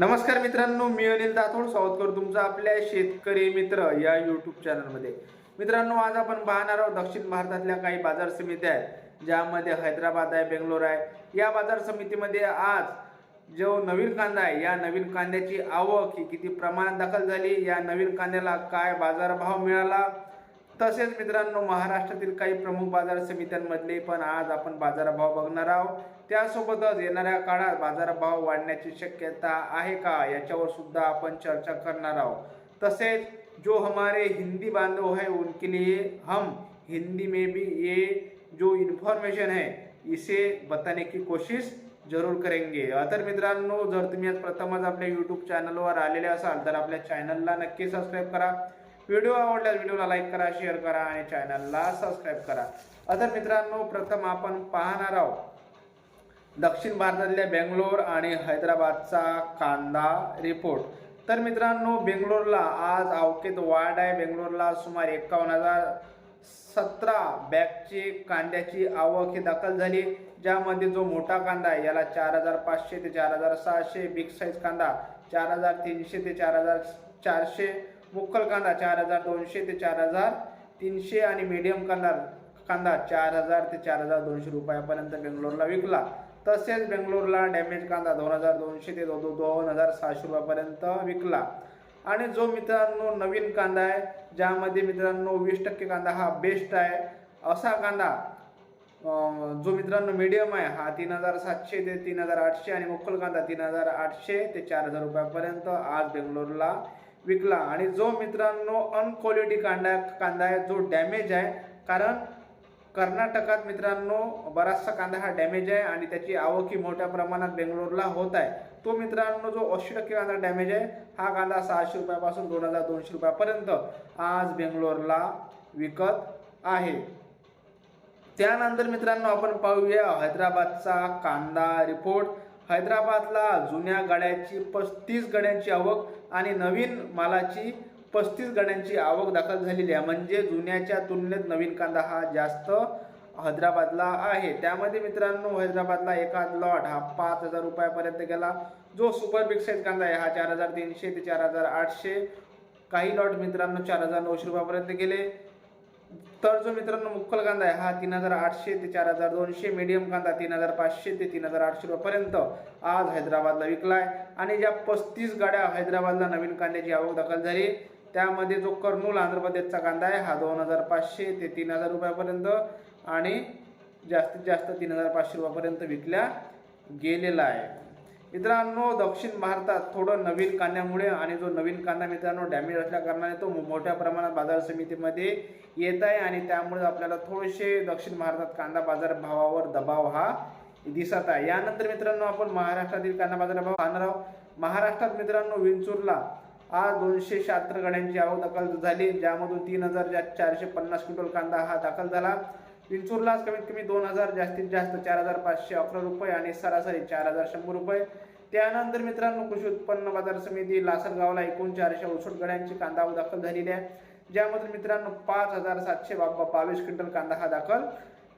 नमस्कार मित्रांनो मी अनिल दाथोड करतो तुमचा आपल्या शेतकरी मित्र या यूट्यूब चॅनलमध्ये मित्रांनो आज आपण पाहणार आहोत दक्षिण भारतातल्या काही बाजार समित्या आहेत ज्यामध्ये हैदराबाद आहे बेंगलोर आहे. या बाजार समितीमध्ये आज जो नवीन कांदा आहे या नवीन कांद्याची आवक ही किती प्रमाणात दाखल झाली या नवीन कांद्याला काय बाजारभाव मिळाला तसेच मित्रांनो महाराष्ट्रातील काही प्रमुख बाजार समित्यांमधले पण आज आपण बाजारभाव बघणार आहोत. त्यासोबतच येणाऱ्या काळात बाजारभाव वाढण्याची शक्यता आहे का याच्यावर सुद्धा आपण चर्चा करणार आहोत. तसेच जो हमारे हिंदी बांधव है उनके लिए हम हिंदी में भी ये जो इन्फॉर्मेशन है इसे बताने की कोशिश जरूर करेंगे. तर मित्रांनो जर तुम्ही आज प्रथमच आपल्या यूट्यूब चॅनलवर आलेले असाल तर आपल्या चॅनलला नक्की सबस्क्राईब करा. व्हिडिओ आवडल्यास व्हिडिओला लाईक करा शेअर करा आणि चॅनलला सबस्क्राईब करा. तर मित्रांनो प्रथम आपण पाहणार आहोत दक्षिण भारतातल्या बेंगलोर आणि हैदराबादचा कांदा रिपोर्ट तर मित्रांनो बेंगलोरला आज अवकेत वाढ आहे. बेंगलोरला सुमारे एकावन्न हजार सतरा बॅगची कांद्याची आवक ही दाखल झाली. ज्यामध्ये जो मोठा कांदा आहे याला चार हजार पाचशे ते चार हजार सहाशे बिग साईज कांदा चार हजार तीनशे ते चार हजार चारशे मुक्कल कांदा चार हजार दोनशे ते चार हजार तीनशे आणि मीडियम कांदा कांदा चार हजार ते चार हजार दोनशे रुपयापर्यंत बेंगलोरला विकला. तसेच बेंगलोरला डॅमेज कांदा दोन हजार दोनशे ते दो दोन हजार सहाशे रुपयापर्यंत विकला. आणि जो मित्रांनो नवीन कांदा आहे ज्यामध्ये मित्रांनो वीस टक्के कांदा हा बेस्ट आहे असा कांदा जो मित्रांनो मीडियम आहे हा तीन हजार सातशे ते तीन हजार आठशे आणि मुक्कल कांदा तीन हजार आठशे ते चार हजार रुपयापर्यंत आज बेंगलोरला विकला. आणि जो मित्रांनो अनक्वालिटी कांदा कांदा आहे जो डॅमेज आहे कारण कर्नाटकात मित्रांनो बराचसा कांदा हा डॅमेज आहे आणि त्याची आवक ही मोठ्या प्रमाणात बेंगलोरला होत आहे. तो मित्रांनो जो ऐंशी टक्के कांदा डॅमेज आहे हा कांदा सहाशे रुपयापासून दोन हजार दोनशे रुपयापर्यंत आज बेंगलोरला विकत आहे. त्यानंतर मित्रांनो आपण पाहूया हैदराबादचा कांदा रिपोर्ट हैदराबादला जुन्या गाड्यांची पस्तीस गाड्यांची आवक आणि नवीन मालाची पस्तीस गाड्यांची आवक दाखल झालेली आहे. म्हणजे जुन्याच्या तुलनेत नवीन कांदा हा जास्त हैदराबादला आहे. त्यामध्ये मित्रांनो हैदराबादला एखाद लॉट हा पाच हजार रुपयापर्यंत गेला. जो सुपर बिग साईज कांदा आहे हा चार हजार तीनशे ते चार हजार आठशे. काही लॉट मित्रांनो चार हजार नऊशे रुपयापर्यंत गेले. तर जो मित्रांनो मुक्कल कांदा आहे हा तीन हजार आठशे ते चार हजार दोनशे मीडियम कांदा तीन हजार पाचशे ते तीन हजार आठशे रुपयापर्यंत आज हैदराबादला विकला आहे आणि ज्या पस्तीस गाड्या हैदराबादला नवीन कांद्याची आवक दाखल झाली त्यामध्ये जो कर्नूल आंध्र प्रदेशचा कांदा आहे हा दोन हजार पाचशे ते तीन हजार रुपयापर्यंत आणि जास्तीत जास्त तीन हजार पाचशे रुपयापर्यंत विकल्या गेलेला आहे. मित्रांनो दक्षिण भारतात थोडं नवीन कांद्यामुळे आणि जो नवीन कांदा मित्रांनो डॅमेज असल्या कारणाने तो मोठ्या प्रमाणात बाजार समितीमध्ये येत आहे आणि त्यामुळे आपल्याला थोडेसे दक्षिण भारतात कांदा बाजार भावावर दबाव हा दिसत आहे. यानंतर मित्रांनो आपण महाराष्ट्रातील कांदा बाजार भाव पाहणार आहोत. महाराष्ट्रात मित्रांनो विंचूरला आज दोनशे शहात्तर गाड्यांची आवक दाखल झाली. ज्यामधून तीन हजार चारशे पन्नास क्विंटल कांदा हा दाखल झाला. विंचूरलाच कमीत कमी दोन हजार जास्तीत जास्त चार हजार पाचशे अकरा रुपये आणि सरासरी चार हजार शंभर रुपये. त्यानंतर मित्रांनो कृषी उत्पन्न बाजार समिती लासलगावला एकूण चारशे अडुसष्ट गड्यांची कांदा दाखल झालेली आहे. ज्यामध्ये मित्रांनो पाच हजार सातशे बा- बा- बावीस क्विंटल कांदा हा दाखल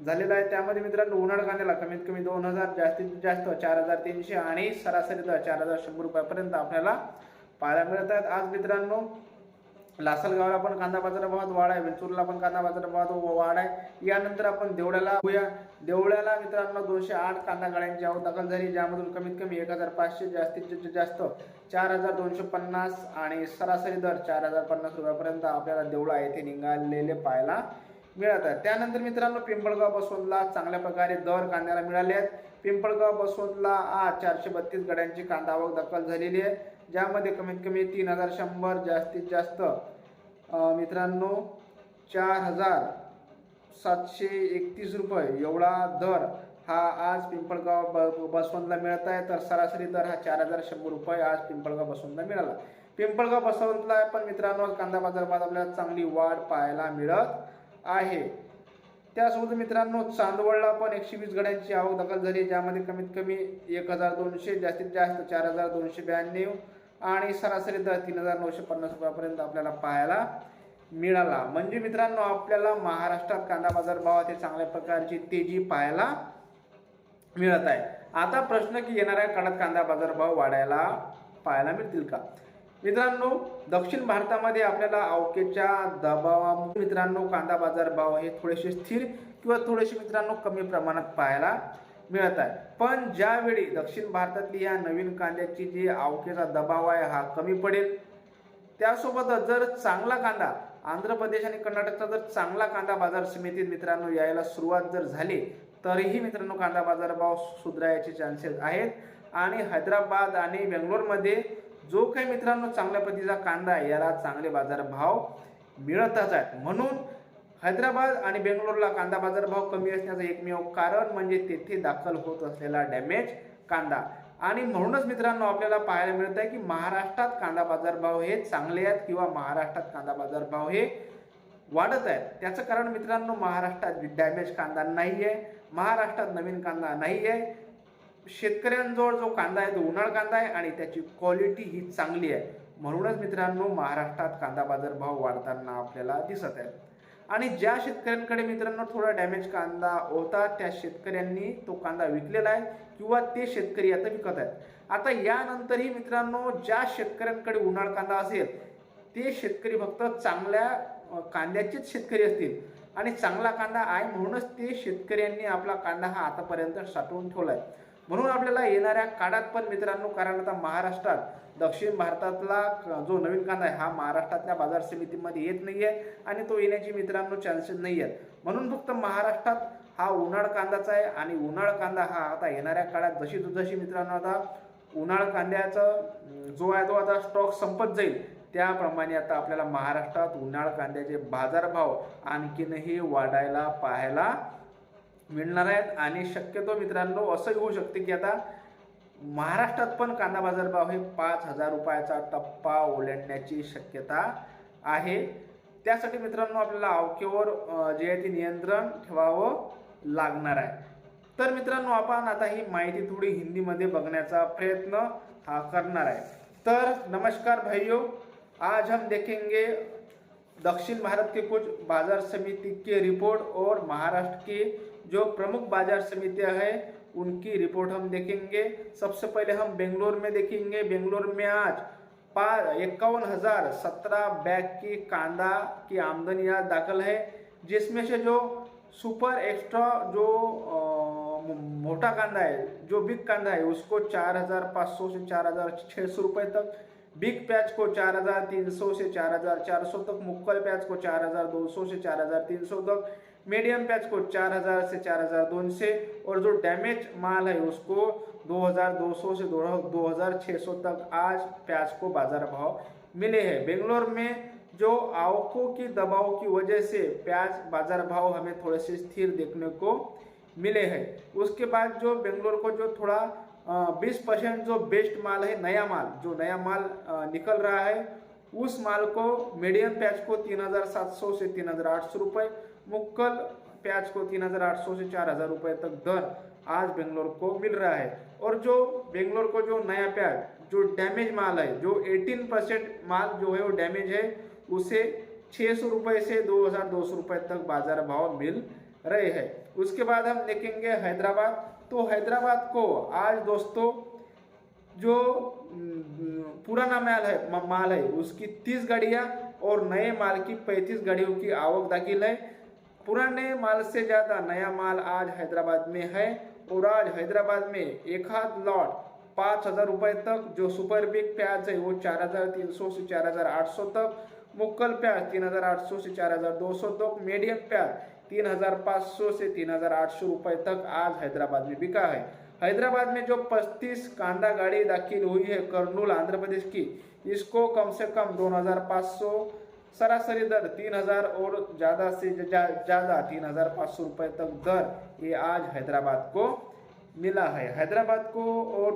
झालेला आहे. त्यामध्ये मित्रांनो उन्हाळ कांद्याला कमीत कमी दोन हजार जास्तीत जास्त चार हजार तीनशे आणि सरासरी दर चार हजार शंभर रुपयापर्यंत आपल्याला पाहायला मिळत आहेत आज मित्रांनो लासलगावला पण कांदा बाजार भावात वाढ आहे वेंचूरला पण कांदा बाजार भावात वाढ आहे. यानंतर आपण देवळ्याला होऊया देवळ्याला मित्रांनो दोनशे आठ कांदा गाड्यांची आवक दाखल झाली ज्यामधून कमीत कमी एक हजार पाचशे जास्तीत जास्त चार हजार दोनशे पन्नास आणि सरासरी दर चार हजार पन्नास रुपयापर्यंत आपल्याला देवळा येथे निघालेले पाहायला मिळत आहे त्यानंतर मित्रांनो पिंपळगाव बसवंतला चांगल्या प्रकारे दर कांद्याला मिळाले आहेत. पिंपळगाव बसवंतला आज चारशे बत्तीस गाड्यांची कांदा आवक दाखल झालेली आहे. ज्यामध्ये कमीत कमी तीन हजार शंभर जास्तीत जास्त मित्रांनो चार हजार सातशे एकतीस रुपये एवढा दर हा आज पिंपळगाव ब बसवंतला मिळत आहे. तर सरासरी दर हा चार हजार शंभर रुपये आज पिंपळगाव बसवंतला मिळाला. पिंपळगाव बसवंतला पण मित्रांनो कांदा बाजारात आपल्याला चांगली वाढ पाहायला मिळत आहे. त्यासोबत मित्रांनो चांदवडला पण एकशे वीस गड्यांची आवक दाखल झाली ज्यामध्ये कमीत कमी एक हजार दोनशे जास्तीत जास्त चार हजार दोनशे ब्याण्णव आणि सरासरी दर तीन हजार नऊशे पन्नास रुपयापर्यंत आपल्याला पाहायला मिळाला. म्हणजे मित्रांनो आपल्याला महाराष्ट्रात कांदा बाजार भावात चांगल्या प्रकारची तेजी पाहायला मिळत आहे. आता प्रश्न की येणाऱ्या काळात कांदा बाजार भाव वाढायला पाहायला मिळतील का? मित्रांनो दक्षिण भारतामध्ये आपल्याला अवकेच्या दबावामुळे मित्रांनो कांदा बाजार भाव हे थोडेसे स्थिर किंवा थोडेसे मित्रांनो कमी प्रमाणात पाहायला मिळत आहे. पण ज्यावेळी दक्षिण भारतातली या नवीन कांद्याची जी अवकेचा दबाव आहे हा कमी पडेल. त्यासोबतच जर चांगला कांदा आंध्र प्रदेश आणि कर्नाटकचा जर चांगला कांदा बाजार समितीत मित्रांनो यायला सुरुवात जर झाली तरीही मित्रांनो कांदा बाजार भाव सुधारायचे चान्सेस आहेत. आणि हैदराबाद आणि बेंगलोरमध्ये जो काही मित्रांनो चांगल्या पद्धतीचा कांदा आहे याला चांगले बाजार भाव मिळतच आहेत. म्हणून हैदराबाद आणि बेंगलोरला कांदा बाजार भाव कमी असण्याचं एकमेव कारण म्हणजे तेथे दाखल होत असलेला डॅमेज कांदा. आणि म्हणूनच मित्रांनो आपल्याला पाहायला मिळत आहे की महाराष्ट्रात कांदा बाजार भाव हे चांगले आहेत किंवा महाराष्ट्रात कांदा बाजार भाव हे वाढत आहेत. त्याचं कारण मित्रांनो महाराष्ट्रात डॅमेज कांदा नाही आहे महाराष्ट्रात नवीन कांदा नाही आहे शेतकऱ्यांजवळ जो कांदा आहे तो उन्हाळ कांदा आहे आणि त्याची क्वालिटी ही चांगली आहे. म्हणूनच मित्रांनो महाराष्ट्रात कांदा बाजार भाव वाढताना आपल्याला दिसत आहे आणि ज्या शेतकऱ्यांकडे मित्रांनो थोडा डॅमेज कांदा होता त्या शेतकऱ्यांनी तो कांदा विकलेला आहे किंवा ते शेतकरी आता विकत आहेत. आता यानंतरही मित्रांनो ज्या शेतकऱ्यांकडे उन्हाळ कांदा असेल ते शेतकरी फक्त चांगल्या कांद्याचेच शेतकरी असतील. आणि चांगला कांदा आहे म्हणूनच ते शेतकऱ्यांनी आपला कांदा हा आतापर्यंत साठवून ठेवला आहे म्हणून आपल्याला येणाऱ्या काळात पण मित्रांनो कारण आता महाराष्ट्रात दक्षिण भारतातला जो नवीन कांदा आहे हा महाराष्ट्रातल्या बाजार समितीमध्ये येत नाही आहे आणि तो येण्याची मित्रांनो चान्सेस नाही आहेत म्हणून फक्त महाराष्ट्रात हा उन्हाळ कांदाचा आहे आणि उन्हाळ कांदा हा आता येणाऱ्या काळात जशी जशी मित्रांनो आता उन्हाळ कांद्याचा जो आहे तो आता स्टॉक संपत जाईल. त्याप्रमाणे आता आपल्याला महाराष्ट्रात उन्हाळ कांद्याचे बाजारभाव आणखीनही वाढायला पाहायला मिळणार आहेत. आणि शक्यतो मित्रांनो असंही होऊ शकते की आता महाराष्ट्रात पण कांदा बाजारभाव हे पाच हजार रुपयाचा टप्पा ओलांडण्याची शक्यता आहे. त्यासाठी मित्रांनो आपल्याला अवकेवर जे आहे ते नियंत्रण ठेवावं लागणार आहे. तर मित्रांनो आपण आता ही माहिती थोडी हिंदीमध्ये बघण्याचा प्रयत्न हा करणार आहे. तर नमस्कार भाइयों आज हम देखेंगे दक्षिण भारत के कुछ बाजार समिति के रिपोर्ट और महाराष्ट्र की जो प्रमुख बाज़ार समितियाँ हैं, उनकी रिपोर्ट हम देखेंगे। सबसे पहले हम बेंगलोर में देखेंगे। बेंगलोर में आज पार इक्यावन हज़ार सत्रह बैग की कांदा की आमदनी आज दाखल है, जिसमें से जो सुपर एक्स्ट्रा जो मोटा कांदा है, जो बिग कांदा है, उसको चार हज़ार पाँच सौ से चार हज़ार छः सौ रुपये तक, बिग प्याज को चार हज़ार तीन सौ से चार हज़ार चार सौ तक, मुक्कल प्याज को चार हज़ार दो सौ से चार हज़ार तीन सौ तक मीडियम प्याज को चार हज़ार से चार हज़ार दो से और जो डैमेज माल है उसको दो हज़ार दो सौ से दो दो हज़ार छः सौ तक आज प्याज को बाज़ार भाव मिले हैं। बेंगलोर में जो आवकों की दबाव की वजह से प्याज बाज़ार भाव हमें थोड़े से स्थिर देखने को मिले हैं। उसके बाद जो बेंगलोर को जो थोड़ा बीस परसेंट जो बेस्ट माल है, नया माल, जो नया माल निकल रहा है, उस माल को मीडियम प्याज को तीन हज़ार सात सौ से तीन हज़ार आठ सौ मुक्कल प्याज को तीन हज़ार आठ सौ से चार हज़ार रुपये तक दर आज बेंगलोर को मिल रहा है। और जो बेंगलोर को जो नया प्याज, जो डैमेज माल है, जो 18 परसेंट माल जो है वो डैमेज है, उसे छः सौ रुपये से दो हज़ार दो सौ रुपये तक बाज़ार भाव मिल रहे हैं। उसके बाद हम देखेंगे हैदराबाद। तो हैदराबाद को आज दोस्तों, जो पुराना माल है माल है, उसकी तीस गाड़ियाँ और नए माल की पैंतीस गाड़ियों की आवक दाखिल है। पुराने माल से ज़्यादा नया माल आज हैदराबाद में है और आज हैदराबाद में एक हाथ लॉट पाँच हजार रुपये तक जो सुपर बिग प्याज है वो चार हजार तीन सौ से चार हजार आठ सौ तक मुक्कल प्याज तीन हजार आठ सौ से चार हजार दो सौ तक मीडियम प्याज तीन हजार पाँच सौ से तीन हजार आठ सौ रुपये तक आज हैदराबाद में बिका है। हैदराबाद में जो 35 कांदा गाड़ी दाखिल हुई है कर्नूल आंध्र प्रदेश की इसको कम से कम दोन हजार पाँच सौ सरासरी दर तीन हज़ार और ज़्यादा से ज़्यादा तीन हज़ार पाँच सौ रुपये तक दर ये आज हैदराबाद को मिला है। हैदराबाद को और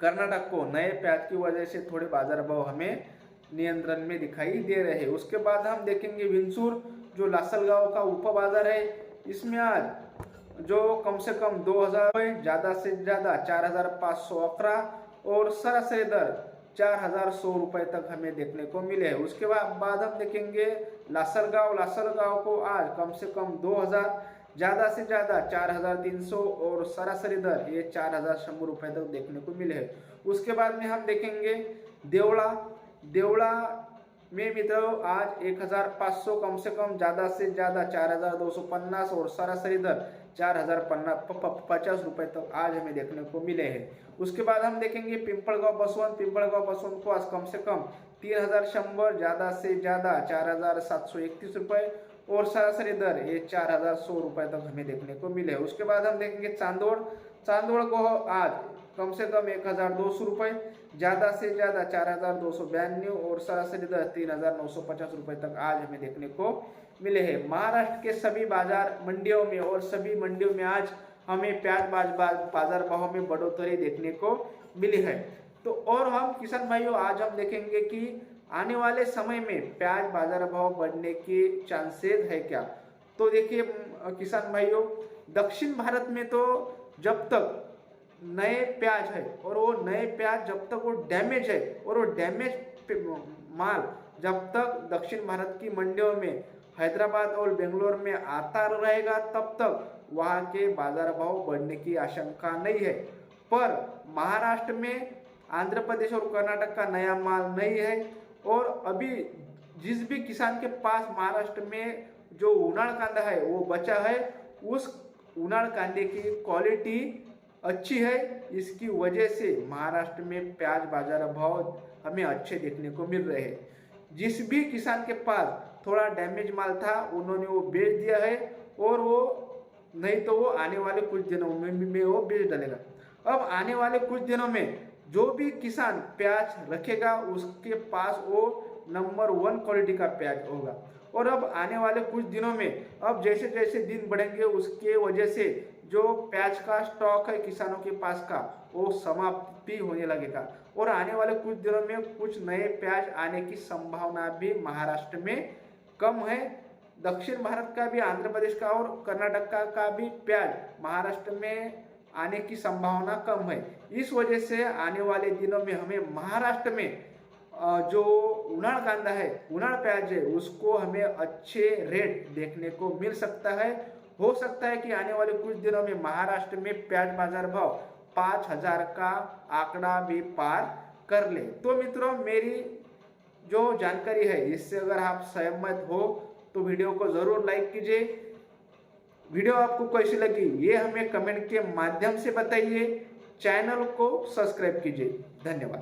कर्नाटक को नए प्याज की वजह से थोड़े बाज़ार भाव हमें नियंत्रण में दिखाई दे रहे हैं। उसके बाद हम देखेंगे विंसूर, जो लासलगांव का उप बाज़ार है, इसमें आज जो कम से कम दो हज़ार ज़्यादा से ज़्यादा चार हज़ार पाँच सौ अठारह और सरासरी दर चार हज़ार सौ रुपये तक हमें देखने को मिले हैं। उसके बाद बाद हम देखेंगे लासरगांव लासरगांव को आज कम से कम दो हज़ार, ज़्यादा से ज़्यादा चार हज़ार तीन सौ और सरासरी दर ये चार हज़ार शंबर रुपये तक देखने को मिले हैं। उसके बाद में हम देखेंगे देवड़ा। देवड़ा में मित्रों, आज 1500 कम से कम ज़्यादा से ज़्यादा 4250 और सरासरी दर चार हज़ार पचास रुपए तक आज हमें देखने को मिले हैं। उसके बाद हम देखेंगे पिंपलगांव बसवंत पिंपलगांव बसवंत को आज कम से कम तीन हज़ार शंबर ज़्यादा से ज़्यादा चार हज़ार सात सौ इकतीस रुपये और सरासरी दर ये चार हज़ार सौ रुपये तक हमें देखने को मिले उसके बाद हम देखेंगे चांदोड़। चांदोड़ को आज कम से कम एक हज़ार दो सौ रुपये ज़्यादा से ज़्यादा चार हज़ार दो सौ बयानवे और सरासरी दर तीन हज़ार नौ सौ पचास रुपये तक आज हमें देखने को मिले हैं। महाराष्ट्र के सभी बाज़ार मंडियों में और सभी मंडियों में आज हमें प्याज बाज़ार भाव में बढ़ोतरी देखने को मिली है। तो और हम किसान भाइयों, आज हम देखेंगे कि आने वाले समय में प्याज बाज़ार भाव बढ़ने के चांसेस है क्या? तो देखिए, किसान भाइयों, दक्षिण भारत में तो जब तक नए प्याज है और वो नए प्याज जब तक वो डैमेज है और वो डैमेज माल जब तक दक्षिण भारत की मंडियों में, हैदराबाद और बेंगलोर में आता रहेगा, तब तक वहाँ के बाज़ार भाव बढ़ने की आशंका नहीं है। पर महाराष्ट्र में आंध्र प्रदेश और कर्नाटक का नया माल नहीं है और अभी जिस भी किसान के पास महाराष्ट्र में जो उनाड़ कांदा है, वो बचा है, उस उनाड़ कांदे की क्वालिटी अच्छी है इसकी वजह से महाराष्ट्र में प्याज बाज़ार भाव हमें अच्छे देखने को मिल रहे हैं। जिस भी किसान के पास थोड़ा डैमेज माल था उन्होंने वो बेच दिया है और वो नहीं तो वो आने वाले कुछ दिनों में, में वो बेच डालेगा। अब आने वाले कुछ दिनों में जो भी किसान प्याज रखेगा उसके पास वो नंबर वन क्वालिटी का प्याज होगा। और अब आने वाले कुछ दिनों में अब जैसे जैसे दिन बढ़ेंगे उसके वजह से जो प्याज का स्टॉक है किसानों के पास का वो समाप्ति होने लगेगा और आने वाले कुछ दिनों में कुछ नए प्याज आने की संभावना भी महाराष्ट्र में कम है। दक्षिण भारत का भी आंध्र प्रदेश का और कर्नाटक का, का भी प्याज महाराष्ट्र में आने की संभावना कम है। इस वजह से आने वाले दिनों में हमें महाराष्ट्र में जो उनाड़ कांदा है उनाड़ प्याज है उसको हमें अच्छे रेट देखने को मिल सकता है। हो सकता है कि आने वाले कुछ दिनों में महाराष्ट्र में प्याज बाज़ार भाव पाँच हज़ार का आंकड़ा भी पार कर ले। तो मित्रों, मेरी जो जानकारी है, इससे अगर आप सहमत हो तो वीडियो को ज़रूर लाइक कीजिए। वीडियो आपको कैसी लगी, ये हमें कमेंट के माध्यम से बताइए। चैनल को सब्सक्राइब कीजिए। धन्यवाद।